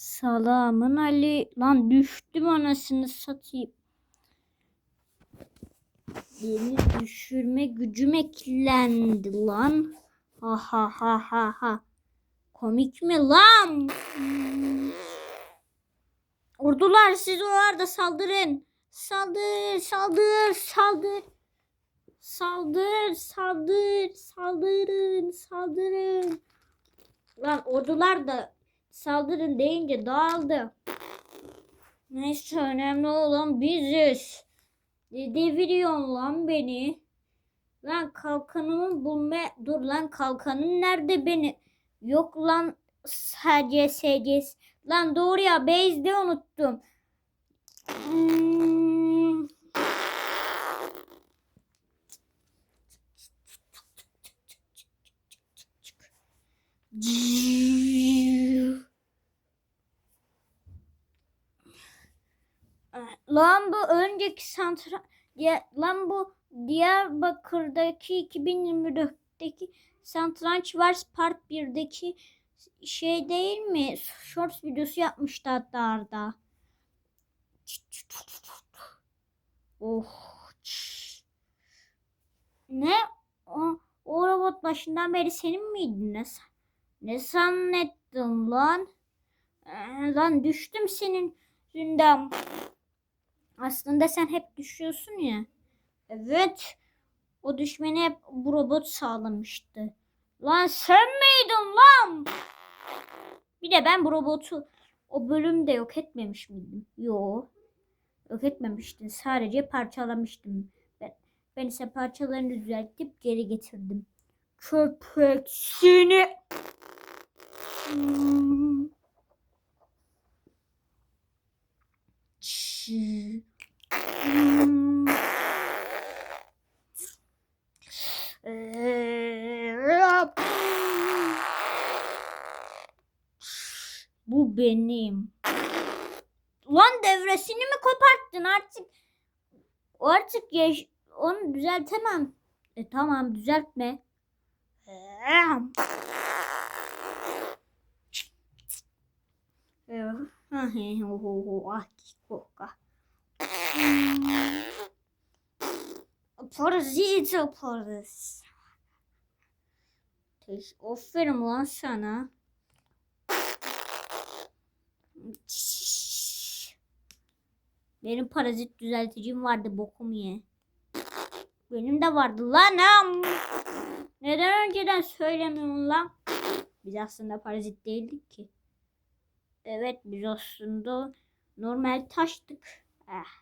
Salamın Ali. Lan düştüm anasını satayım. Beni düşürme gücüm eklendi lan. Ha ha ha ha ha. Komik mi lan? Ordular siz orada saldırın. Saldır, saldır, saldır. Saldır, saldır, saldırın, saldırın. Lan ordular da saldırın deyince dağıldı. Neyse önemli olan biziz. Deviriyorsun lan beni? Lan kalkanımı bulma... Dur lan kalkanın nerede beni? Yok lan SCS. Lan doğru ya base'de unuttum. Hmm. Lan bu önceki santral lan bu Diyarbakır'daki 2024'teki Satranç Wars Part 1'deki şey değil mi? Shorts videosu yapmıştı hatta Arda. Oh. Ne? O, o robot başından beri senin miydi? Ne, ne zannettin lan? Ee, lan düştüm senin yüzünden. Aslında sen hep düşüyorsun ya. Evet. O düşmeni hep bu robot sağlamıştı. Lan sen miydin lan? Bir de ben bu robotu o bölümde yok etmemiş miydim? Yo. Yok etmemiştin. Sadece parçalamıştım. Ben, ben ise parçalarını düzeltip geri getirdim. Köpek seni. Hmm. Benim. Lan devresini mi koparttın artık? Artık yaş onu düzeltemem. E tamam düzeltme. Parazit parazit. Teş- Aferin lan sana. Benim parazit düzelticim vardı bokum ye. Benim de vardı lan. Neden önceden söylemiyorsun lan? Biz aslında parazit değildik ki. Evet biz aslında normal taştık. Ah.